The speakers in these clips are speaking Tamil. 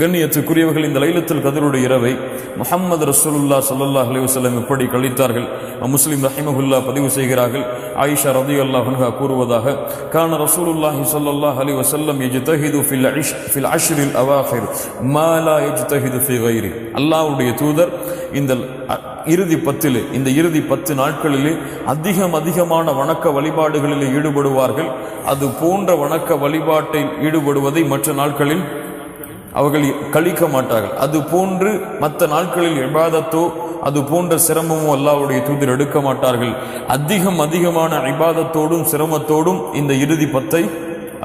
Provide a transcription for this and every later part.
கண்ணியத்துக்குரியவர்கள் இந்த லைலத்தில் கதருடைய இரவை முஹம்மது ரசூலுல்லா ஸல்லல்லாஹு அலைஹி வஸல்லம் எப்படி கழித்தார்கள்? முஸ்லீம் ரஹிமஹுல்லா பதிவு செய்கிறார்கள். ஆயிஷா ரலியல்லாஹு அன்ஹா கூறுவதாக கான ரசூலுல்லாஹி ஸல்லல்லாஹு அலைஹி வஸல்லம் யஜ்தஹிது ஃபில் அஷ் ஃபில் அஷ்ரில் அவாஹிர் மாலா லா ஃபி வைரி அல்லாஹ்வுடைய தூதர் இந்த அ- இறுதி பத்தில் இந்த இறுதி பத்து நாட்களிலே அதிகம் அதிகமான வணக்க வழிபாடுகளில் ஈடுபடுவார்கள். அது போன்ற வணக்க வழிபாட்டில் ஈடுபடுவதை மற்ற நாட்களில் அவர்கள் கழிக்க மாட்டார்கள். அது போன்று மற்ற நாட்களில் இபாதத்தோ அது போன்ற சிரமமோ அல்லாவுடைய தூதர் எடுக்க மாட்டார்கள். அதிகம் அதிகமான இபாதத்தோடும் சிரமத்தோடும் இந்த இறுதி பத்தை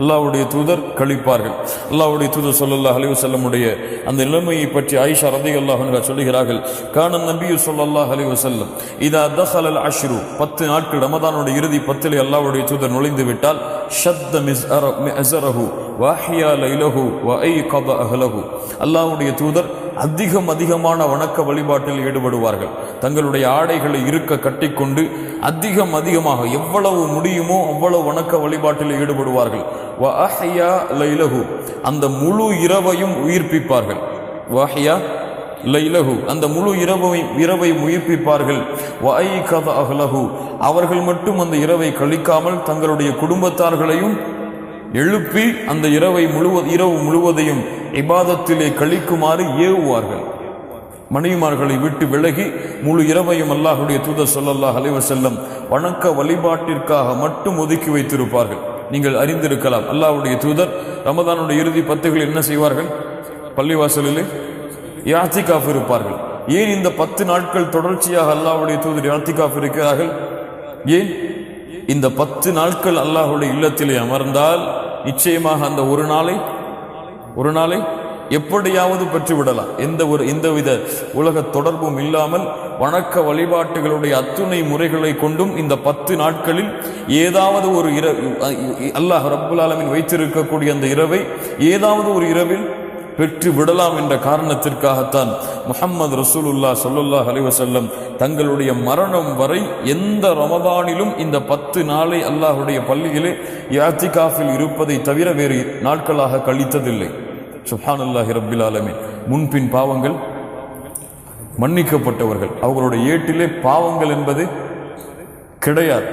அல்லாவுடைய தூதர் கழிப்பார்கள். அல்லாவுடைய தூதர் சொல்லல்லா அலைஹி செல்லமுடைய அந்த நிலைமையை பற்றி ஆயிஷா ரதி அல்லாஹன்கா சொல்கிறார்கள் காண நபியு சொல்லல்லா அலைஹி செல்லம் இதா தஹலல் அஷ்ரு பத்து நாட்கள் ரமதானுடைய இறுதி பத்திலே அல்லாவுடைய தூதர் நுழைந்து விட்டால் ஷத்த மிஸ்அர மிஸ்அரஹு வாஹியா லைலஹு வ கப அஹ்லஹு. அல்லாஹ்வுடைய தூதர் அதிகம் அதிகமான வணக்க வழிபாட்டில் ஈடுபடுவார்கள். தங்களுடைய ஆடைகளை இருக்க கட்டிக்கொண்டு அதிகம் அதிகமாக எவ்வளவு முடியுமோ அவ்வளவு வணக்க வழிபாட்டில் ஈடுபடுவார்கள். வஹியா லைலஹு. அந்த முழு இரவையும் உயிர்ப்பிப்பார்கள். வாஹியா லைலகு அந்த முழு இரவை இரவை உயிர்ப்பிப்பார்கள் வ கத அஹ்லஹு. அவர்கள் மட்டும் அந்த இரவை கழிக்காமல் தங்களுடைய குடும்பத்தார்களையும் எழுப்பி அந்த இரவை முழுவ இரவு முழுவதையும் இபாதத்திலே கழிக்குமாறு ஏவுவார்கள். மனைவிமார்களை விட்டு விலகி முழு இரவையும் அல்லாஹுடைய தூதர் ஸல்லல்லாஹு அலைவர் வஸல்லம் வணக்க வழிபாட்டிற்காக மட்டும் ஒதுக்கி வைத்திருப்பார்கள். நீங்கள் அறிந்திருக்கலாம் அல்லாஹுடைய தூதர் ரமதானுடைய இறுதி பத்துகள் என்ன செய்வார்கள்? பள்ளிவாசலிலே யாத்திகாஃப் இருப்பார்கள். ஏன் இந்த பத்து நாட்கள் தொடர்ச்சியாக அல்லாஹுடைய தூதர் யாத்திகாஃப் இருக்கிறார்கள்? ஏன்? இந்த பத்து நாட்கள் அல்லாஹுடைய இல்லத்திலே அமர்ந்தால் நிச்சயமாக அந்த ஒரு நாளை ஒரு நாளை எப்படியாவது பெற்று விடலாம் எந்த ஒரு எந்தவித உலக தொடர்பும் இல்லாமல் வணக்க வழிபாட்டுகளுடைய அத்துணை முறைகளை கொண்டும் இந்த பத்து நாட்களில் ஏதாவது ஒரு இர அல்லாஹ் ரப்புல் ஆலமீன் வைத்திருக்கக்கூடிய அந்த இரவை ஏதாவது ஒரு இரவில் பெற்று விடலாம் என்ற காரணத்திற்காகத்தான் முஹம்மது ரசூலுல்லா சொல்லுல்லா அலைஹி தங்களுடைய மரணம் வரை எந்த ரமதானிலும் இந்த பத்து நாளை அல்லாஹுடைய பள்ளியிலே யாத்திகாஃபில் இருப்பதை தவிர வேறு நாட்களாக கழித்ததில்லை. சுப்ஹானல்லாஹி ரபில் ஆலமே முன்பின் பாவங்கள் மன்னிக்கப்பட்டவர்கள். அவர்களுடைய ஏட்டிலே பாவங்கள் என்பது கிடையாது.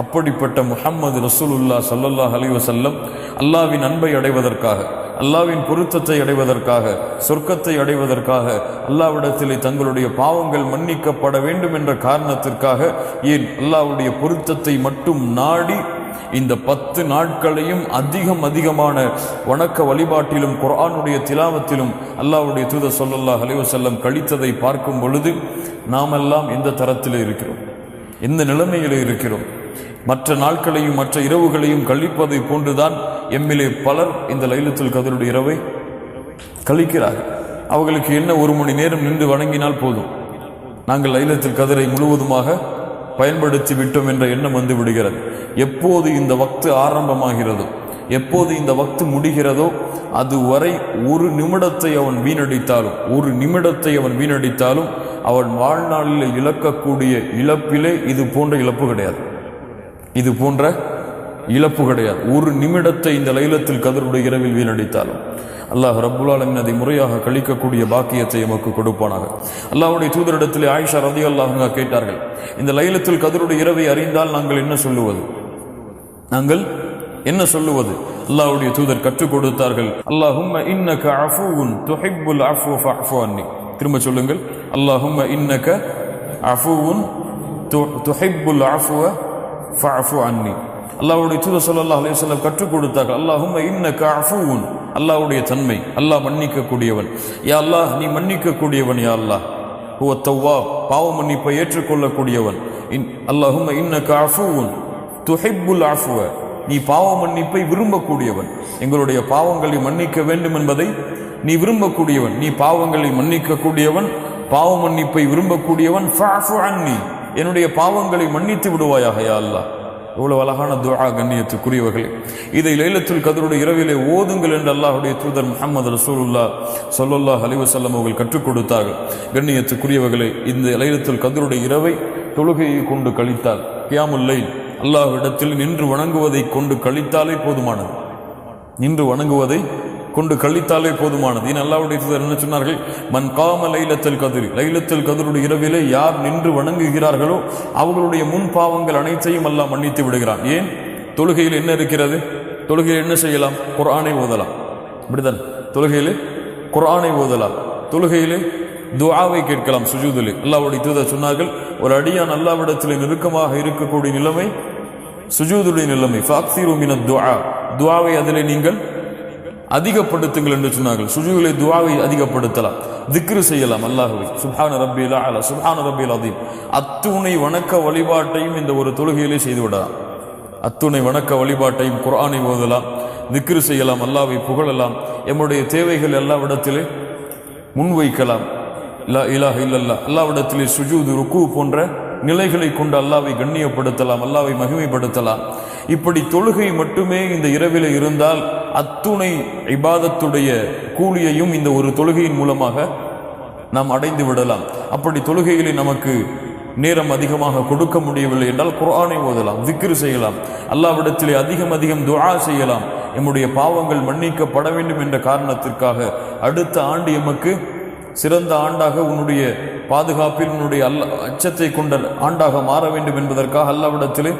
அப்படிப்பட்ட முஹம்மது ரசூலுல்லா சல்லல்லாஹ் அலி வசல்லம் அல்லாஹ்வின் அன்பை அடைவதற்காக. அல்லாவின் பொருத்தத்தை அடைவதற்காக சொர்க்கத்தை அடைவதற்காக அல்லாவிடத்திலே தங்களுடைய பாவங்கள் மன்னிக்கப்பட வேண்டும் என்ற காரணத்திற்காக ஏன் அல்லாவுடைய பொருத்தத்தை மட்டும் நாடி இந்த பத்து நாட்களையும் அதிகம் அதிகமான வணக்க வழிபாட்டிலும் குரானுடைய திலாவத்திலும் அல்லாவுடைய தூத சொல்லல்லா அலிவசல்லம் கழித்ததை பார்க்கும் பொழுது நாமெல்லாம் எந்த தரத்தில் இருக்கிறோம்? எந்த நிலைமையில் இருக்கிறோம்? மற்ற நாட்களையும் மற்ற இரவுகளையும் கழிப்பதை போன்றுதான் எம்மிலே பலர் இந்த லைலத்தில் கதருடைய இரவை கழிக்கிறார்கள். அவர்களுக்கு என்ன ஒரு மணி நேரம் நின்று வணங்கினால் போதும்? நாங்கள் லைலத்தில் கதரை முழுவதுமாக பயன்படுத்தி விட்டோம் என்ற எண்ணம் வந்து விடுகிறது. எப்போது இந்த வக்து ஆரம்பமாகிறதோ எப்போது இந்த வக்து முடிகிறதோ அதுவரை ஒரு நிமிடத்தை அவன் வீணடித்தாலும் ஒரு நிமிடத்தை அவன் வீணடித்தாலும் அவன் வாழ்நாளில் இழக்கக்கூடிய இழப்பிலே இது போன்ற இழப்பு கிடையாது. இது போன்ற இழப்பு கிடையாது. ஒரு நிமிடத்தை இந்த லைலத்தில் கதருடைய இரவில் வீணடித்தாலும். அல்லாஹ் ரப்புல் அதை முறையாக கழிக்கக்கூடிய பாக்கியத்தை எமக்கு கொடுப்பானாக. அல்லாஹ்வுடைய தூதரிடத்திலே ஆயிஷா ரதி அல்லாஹங்க கேட்டார்கள் இந்த லைலத்தில் கதருடைய இரவை அறிந்தால் நாங்கள் என்ன சொல்லுவது? நாங்கள் என்ன சொல்லுவது? அல்லாஹுடைய தூதர் கற்றுக் கொடுத்தார்கள் அல்லாஹும் இன்னக அஃபூவுன் துஹிப்புல் அஃபு அன்னி. திரும்ப சொல்லுங்கள் அல்லாஹும் இன்னக அஃபூன் துஹிப்புல் அஃபுவ ஃபஃபு அன்னி. அல்லாவுடைய தூத சொல்லல்லா அலைஹி வஸல்லம் கற்றுக் கொடுத்தார்கள். அல்லாஹும் இன்ன அஃபூவுன் அல்லாஹ்வுடைய தன்மை. அல்லாஹ் மன்னிக்கக்கூடியவன். யா அல்லாஹ் நீ மன்னிக்கக்கூடியவன் யா அல்லாஹ். ஹுவ தவ்வா பாவ மன்னிப்பை ஏற்றுக்கொள்ளக்கூடியவன். இன் அல்லாஹும் இன்ன காஃபூன் துஹிப்புல் ஆஃபுவ நீ பாவ மன்னிப்பை விரும்பக்கூடியவன். எங்களுடைய பாவங்களை மன்னிக்க வேண்டும் என்பதை நீ விரும்பக்கூடியவன். நீ பாவங்களை மன்னிக்கக்கூடியவன். பாவ மன்னிப்பை விரும்பக்கூடியவன். என்னுடைய பாவங்களை மன்னித்து விடுவாயாக யா அல்லாஹ். இவ்வளவு அழகான துவா கண்ணியத்துக்குரியவர்களே. இதை லைலத்துல் கதருடைய இரவிலே ஓதுங்கள் என்று அல்லாஹுடைய தூதர் முகமது ரசூலுல்லா சொல்லுல்லா ஹலிவசல்லம் அவர்கள் கற்றுக் கொடுத்தார்கள். கண்ணியத்துக்குரியவர்களே இந்த லைலத்துல் கதருடைய இரவை தொழுகையை கொண்டு கழித்தால் கியாமுல்லை அல்லாஹ் அல்லாஹ்விடத்தில் நின்று வணங்குவதை கொண்டு கழித்தாலே போதுமானது. நின்று வணங்குவதை கொண்டு கழித்தாலே போதுமானது. இனி அல்லாவுடைய தூதர் என்ன சொன்னார்கள்? மன் காம லைலத்தல் கதிர். லைலத்தல் கதிருடைய இரவிலே யார் நின்று வணங்குகிறார்களோ அவர்களுடைய முன் பாவங்கள் அனைத்தையும் அல்லாஹ் மன்னித்து விடுகிறான். ஏன்? தொழுகையில் என்ன இருக்கிறது? தொழுகையில் என்ன செய்யலாம்? குரானை ஓதலாம். இப்படிதான் தொழுகையில் குரானை ஓதலாம். தொழுகையிலே துவாவை கேட்கலாம் சுஜூதிலே. அல்லாவுடைய தூதர் சொன்னார்கள் ஒரு அடியான் அல்லாவிடத்தில் நெருக்கமாக இருக்கக்கூடிய நிலைமை சுஜூதுடைய நிலைமை. ஃபாக்ஸிரு மின துஆ. துஆவை நீங்கள் அதிகப்படுத்துங்கள் என்று சொன்னார்கள். சுஜூலை துவாவை அதிகப்படுத்தலாம். திக்ரு செய்யலாம் அல்லாஹுவை. சுஹான ரப்பில் அலா சுஹான ரப்பில் அதீம் அத்துணை வணக்க வழிபாட்டையும் இந்த ஒரு தொழுகையிலே செய்துவிடலாம் அத்துணை வணக்க வழிபாட்டையும் குரானை ஓதலாம். திக்ரு செய்யலாம் அல்லாவை புகழலாம். எம்முடைய தேவைகள் எல்லாவிடத்திலே முன்வைக்கலாம். இல்லா இலாஹ இல்லல்லா அல்லாவிடத்திலே சுஜூது ருக்கு போன்ற நிலைகளை கொண்டு அல்லாவை கண்ணியப்படுத்தலாம் அல்லாவை மகிமைப்படுத்தலாம். இப்படி தொழுகை மட்டுமே இந்த இரவில் இருந்தால் அத்துணை இபாதத்துடைய கூலியையும் இந்த ஒரு தொழுகையின் மூலமாக நாம் அடைந்து விடலாம். அப்படி தொழுகைகளை நமக்கு நேரம் அதிகமாக கொடுக்க முடியவில்லை என்றால் குரானை ஓதலாம் திக்ரு செய்யலாம். அல்லாவிடத்திலே அதிகம் அதிகம் துஆ செய்யலாம். எம்முடைய பாவங்கள் மன்னிக்கப்பட வேண்டும் என்ற காரணத்திற்காக அடுத்த ஆண்டு எமக்கு சிறந்த ஆண்டாக உன்னுடைய பாதுகாப்பில் உன்னுடைய அல்ல அச்சத்தை கொண்ட ஆண்டாக மாற வேண்டும் என்பதற்காக அல்லாவிடத்திலே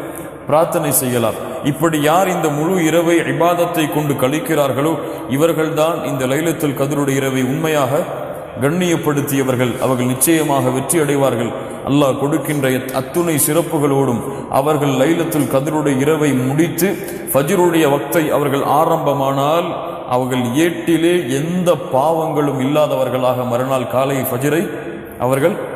பிரார்த்தனை செய்யலாம். இப்படி யார் இந்த முழு இரவை இபாதத்தை கொண்டு கழிக்கிறார்களோ இவர்கள்தான் இந்த லைலத்தில் கதருடைய இரவை உண்மையாக கண்ணியப்படுத்தியவர்கள். அவர்கள் நிச்சயமாக வெற்றி அடைவார்கள். அல்லாஹ் கொடுக்கின்ற எத்- அத்துணை சிறப்புகளோடும் அவர்கள் லைலத்தில் கதிருடைய இரவை முடித்து ஃபஜ்ருடைய வக்தை அவர்கள் ஆரம்பமானால் அவர்கள் ஏட்டிலே எந்த பாவங்களும் இல்லாதவர்களாக மறுநாள் காலை ஃபஜிரை அவர்கள்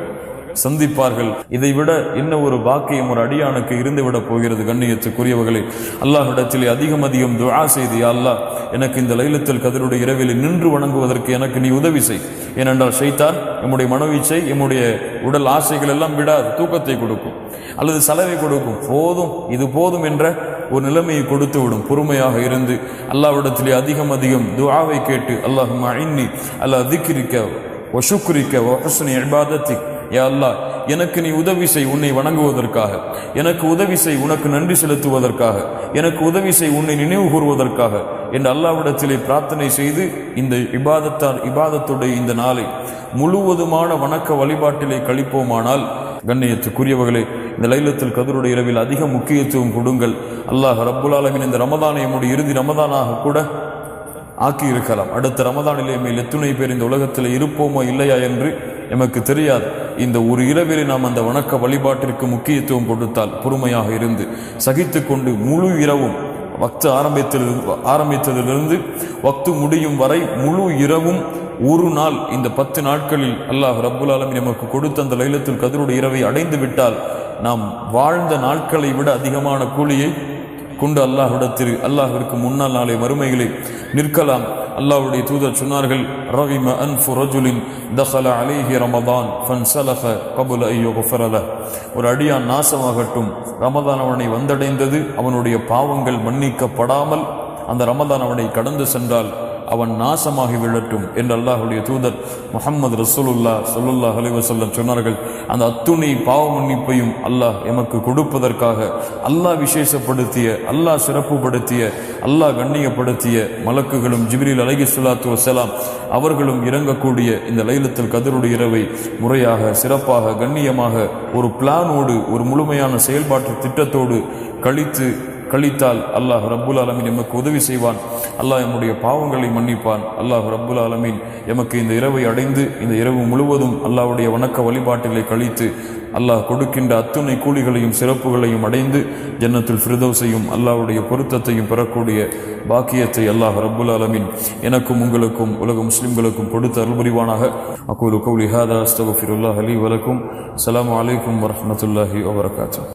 சந்திப்பார்கள். இதை விட என்ன ஒரு பாக்கியம் ஒரு அடியானுக்கு இருந்துவிட போகிறது கண்ணியத்துக்குரியவர்களே. அல்லாஹிடத்திலே அதிகம் அதிகம் துவா செய்து அல்லாஹ் எனக்கு இந்த லைலத்தில் கதிருடைய இரவில் நின்று வணங்குவதற்கு எனக்கு நீ உதவி செய். ஏனென்றால் ஷைத்தான் நம்முடைய மனவீச்சை நம்முடைய உடல் ஆசைகள் எல்லாம் விடாது தூக்கத்தை கொடுக்கும். அல்லது செலவை கொடுக்கும். போதும் இது போதும் என்ற ஒரு நிலைமையை கொடுத்து விடும் பொறுமையாக இருந்து அல்லாவிடத்திலே அதிகம் அதிகம் துவாவை கேட்டு அல்லாஹ் இன்னி அல்லாஹ் திக்ரிக்க ஒசுக்குரிக்க ஒஹஸ்னி இபாதத்திக். யா அல்லாஹ் எனக்கு நீ உதவி செய் உன்னை வணங்குவதற்காக. எனக்கு உதவி செய் உனக்கு நன்றி செலுத்துவதற்காக. எனக்கு உதவி செய் உன்னை நினைவு கூறுவதற்காக. என்று அல்லாவிடத்திலே பிரார்த்தனை செய்து இந்த இபாதத்தார் இபாதத்துடைய இந்த நாளை முழுவதுமான வணக்க வழிபாட்டிலே கழிப்போமானால் கண்ணியத்துக்குரியவர்களே இந்த லைலத்தில் கதருடைய இரவில் அதிக முக்கியத்துவம் கொடுங்கள். அல்லாஹ் ரப்புல் ஆலமீன் இந்த ரமதானை நம்முடைய இறுதி ரமதானாக கூட ஆக்கியிருக்கலாம். அடுத்த ரமதானிலே மேல் எத்துணை பேர் இந்த உலகத்தில் இருப்போமோ இல்லையா என்று எமக்கு தெரியாது. இந்த ஒரு இரவிலே நாம் அந்த வணக்க வழிபாட்டிற்கு முக்கியத்துவம் கொடுத்தால் பொறுமையாக இருந்து சகித்து கொண்டு முழு இரவும் வக்து ஆரம்பித்தது ஆரம்பித்ததிலிருந்து வக்து முடியும் வரை முழு இரவும் ஒரு நாள் இந்த பத்து நாட்களில் அல்லாஹ் ரப்புல் ஆலமீன் நமக்கு கொடுத்த அந்த லைலத்தில் கதிரோடு இரவை அடைந்து விட்டால் நாம் வாழ்ந்த நாட்களை விட அதிகமான கூலியை கொண்டு அல்லாஹ்விடத்தில் அல்லாஹிற்கு முன்னால் நாளை மறுமைகளை நிற்கலாம். அல்லாவுடைய தூதர் சொன்னார்கள் ரவிம அன்ஃபு ரஜுலின் தஹல அலேஹி ரமதான் ஃபன் சலஹ கபுல ஐயோ குஃபரல ஒரு அடியான் நாசமாகட்டும் ரமதான் அவனை வந்தடைந்தது அவனுடைய பாவங்கள் மன்னிக்கப்படாமல் அந்த ரமதான் அவனை கடந்து சென்றால் அவன் நாசமாகி விழட்டும் என்று அல்லாஹுடைய தூதர் முகமது ரசூலுல்லா சொல்லுல்லா அலைஹி சொன்னார்கள். அந்த அத்துணை பாவ மன்னிப்பையும் அல்லாஹ் எமக்கு கொடுப்பதற்காக அல்லாஹ் விசேஷப்படுத்திய அல்லாஹ் சிறப்புப்படுத்திய அல்லாஹ் கண்ணியப்படுத்திய மலக்குகளும் ஜிப்ரீல் அலகி சுல்லாத்து வசலாம் அவர்களும் இறங்கக்கூடிய இந்த லைலத்தில் கதருடைய இரவை முறையாக சிறப்பாக கண்ணியமாக ஒரு பிளானோடு ஒரு முழுமையான செயல்பாட்டு திட்டத்தோடு கழித்து கழித்தால் அல்லாஹ் ரப்புல் ஆலமின் எமக்கு உதவி செய்வான். அல்லாஹ் எம்முடைய பாவங்களை மன்னிப்பான். அல்லாஹ் ரப்புல் ஆலமின் எமக்கு இந்த இரவை அடைந்து இந்த இரவு முழுவதும் அல்லாஹ்வுடைய வணக்க வழிபாட்டிலே கழித்து அல்லாஹ் கொடுக்கின்ற அத்துணை கூலிகளையும் சிறப்புகளையும் அடைந்து ஜன்னத்தில் ஃபிர்தௌஸையும் அல்லாஹ்வுடைய பொருத்தத்தையும் பெறக்கூடிய பாக்கியத்தை அல்லாஹ் ரப்புல் ஆலமின் எனக்கும் உங்களுக்கும் உலக முஸ்லிம்களுக்கும் கொடுத்து அருள்புரிவானாக. அக்கூலு கௌலி ஹாதா அஸ்தகுஃபிருல்லாஹ் அலி வலக்கும். அலாம் அலைக்கும் வரமத்துல்லாஹி வபரகாத்துஹு.